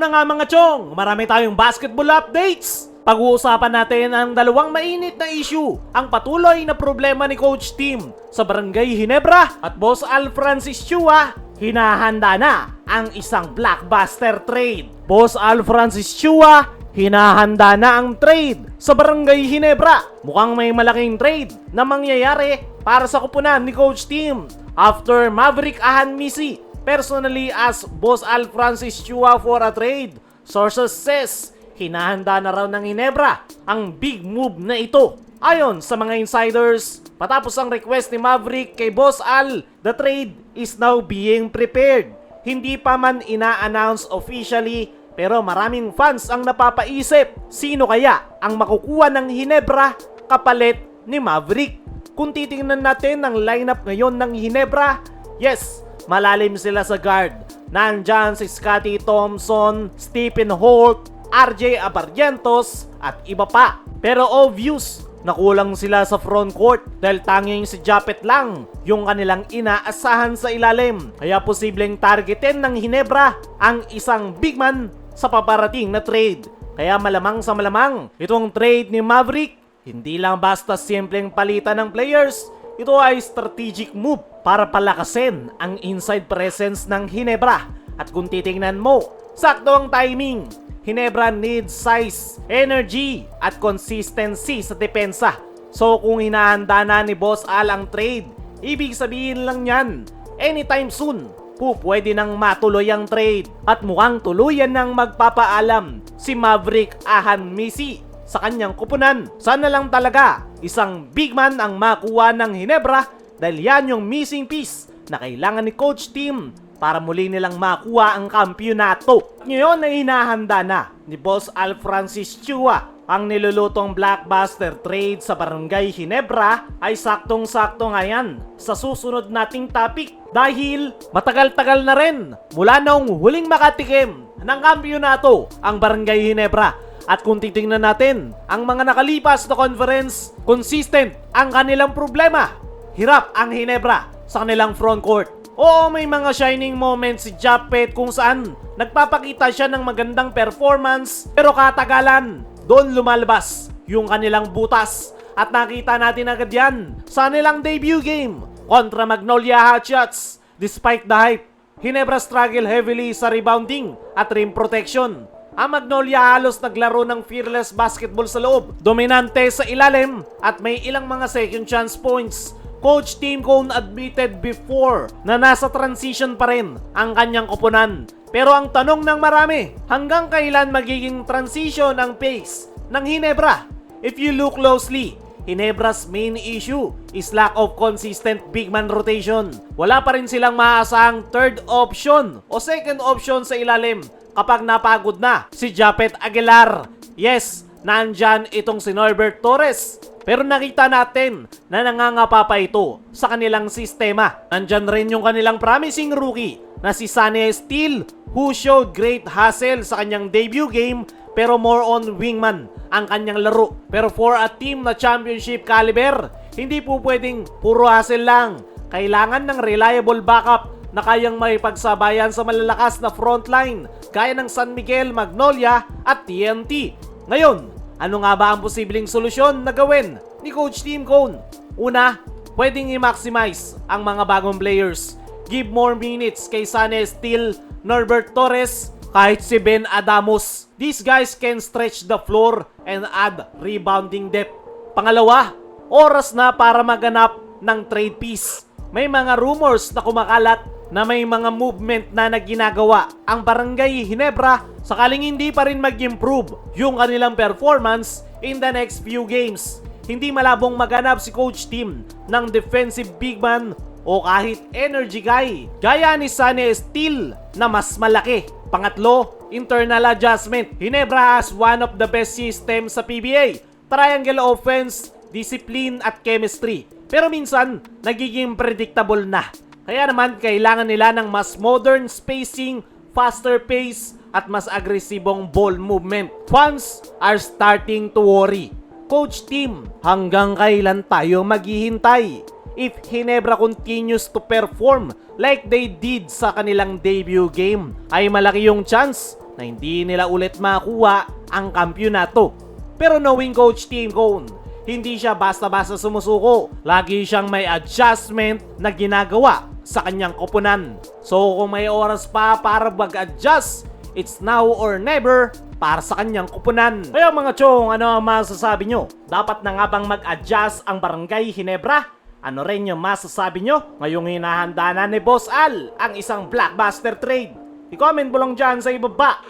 na nga mga chong, marami tayong basketball updates. Pag-uusapan natin ang dalawang mainit na issue, ang patuloy na problema ni Coach Tim sa Barangay Hinebra at Boss Al Francis Chua, hinahanda na ang isang blockbuster trade. Boss Al Francis Chua, hinahanda na ang trade sa Barangay Hinebra. Mukhang may malaking trade na mangyayari para sa kupunan ni Coach Tim after Maverick Ahan Misi personally asked Boss Al Francis Chua for a trade. Sources says, hinahanda na raw ng Hinebra ang big move na ito. Ayon sa mga insiders, patapos ang request ni Maverick kay Boss Al, the trade is now being prepared. Hindi pa man ina-announce officially pero maraming fans ang napapaisip sino kaya ang makukuha ng Hinebra kapalit ni Maverick. Kung titingnan natin ang lineup ngayon ng Hinebra, yes, malalim sila sa guard. Nandyan si Scotty Thompson, Stephen Holt, RJ Abarrientos at iba pa. Pero obvious na kulang sila sa front court dahil tanging si Japet lang yung kanilang inaasahan sa ilalim. Kaya posibleng targetin ng Hinebra ang isang big man sa paparating na trade. Kaya malamang sa malamang, itong trade ni Maverick, hindi lang basta simpleng palitan ng players, ito ay strategic move para palakasin ang inside presence ng Hinebra. At kung titingnan mo, sakto ang timing. Hinebra needs size, energy, at consistency sa depensa. So kung hinahanda na ni Boss Al ang trade, ibig sabihin lang yan, anytime soon, po pwede nang matuloy ang trade. At mukhang tuluyan nang magpapaalam si Maverick Ahan Misi sa kanyang kupunan. Sana lang talaga isang big man ang makuha ng Hinebra dahil yan yung missing piece na kailangan ni Coach Tim para muli nilang makuha ang kampyonato. Ngayon ay hinahanda na ni Boss Al Francis Chua ang nilulutong blockbuster trade sa Barangay Hinebra ay saktong-sakto nga yan sa susunod nating topic dahil matagal-tagal na rin mula noong huling makatikim ng kampyonato ang Barangay Hinebra at kung titingnan natin ang mga nakalipas na conference, consistent ang kanilang problema. Hirap ang Hinebra sa kanilang front court. Oo, may mga shining moments si Japet kung saan nagpapakita siya ng magandang performance pero katagalan, doon lumalabas yung kanilang butas at nakita natin agad yan sa kanilang debut game kontra Magnolia Hotshots. Despite the hype, Hinebra struggle heavily sa rebounding at rim protection. Ang Magnolia halos naglaro ng fearless basketball sa loob. Dominante sa ilalim at may ilang mga second chance points. Coach Tim Cone admitted before na nasa transition pa rin ang kanyang koponan. Pero ang tanong ng marami, hanggang kailan magiging transition ang pace ng Hinebra? If you look closely, Hinebra's main issue is lack of consistent big man rotation. Wala pa rin silang maaasahang third option o second option sa ilalim kapag napagod na si Japet Aguilar. Yes, nandyan itong si Norbert Torres. Pero nakita natin na nangangapa pa ito sa kanilang sistema. Nandyan rin yung kanilang promising rookie na si Sane Steele who showed great hustle sa kanyang debut game pero more on wingman ang kanyang laro. Pero for a team na championship caliber, hindi po pwedeng puro hustle lang. Kailangan ng reliable backup na kayang maipagsabayan sa malalakas na frontline gaya ng San Miguel, Magnolia at TNT. Ngayon, ano nga ba ang posibleng solusyon na gawin ni Coach Tim Cone? Una, pwedeng i-maximize ang mga bagong players. Give more minutes kay Sane Steele, Norbert Torres, kahit si Ben Adamos. These guys can stretch the floor and add rebounding depth. Pangalawa, oras na para maganap ng trade piece. May mga rumors na kumakalat na may mga movement na naginagawa ang Barangay Hinebra sakaling hindi pa rin mag-improve yung kanilang performance in the next few games. Hindi malabong maganap si Coach Tim ng defensive big man o kahit energy guy gaya ni Sane Steele na mas malaki. Pangatlo, internal adjustment. Hinebra has one of the best systems sa PBA. Triangle offense, discipline at chemistry. Pero minsan, nagiging predictable na. Kaya naman, kailangan nila ng mas modern spacing, faster pace, at mas agresibong ball movement. Fans are starting to worry. Coach team, hanggang kailan tayo maghihintay? If Hinebra continues to perform like they did sa kanilang debut game, ay malaki yung chance na hindi nila ulit makuha ang kampyonato. Pero knowing Coach Team Cone, hindi siya basta-basta sumusuko. Lagi siyang may adjustment na ginagawa sa kanyang koponan. So kung may oras pa para mag-adjust, it's now or never para sa kanyang koponan. Kaya mga chong, ano ang masasabi nyo? Dapat na nga bang mag-adjust ang Barangay Hinebra? Ano rin yung masasabi nyo ngayong hinahanda na ni Boss Al ang isang blockbuster trade? I-comment mo lang dyan sa ibaba.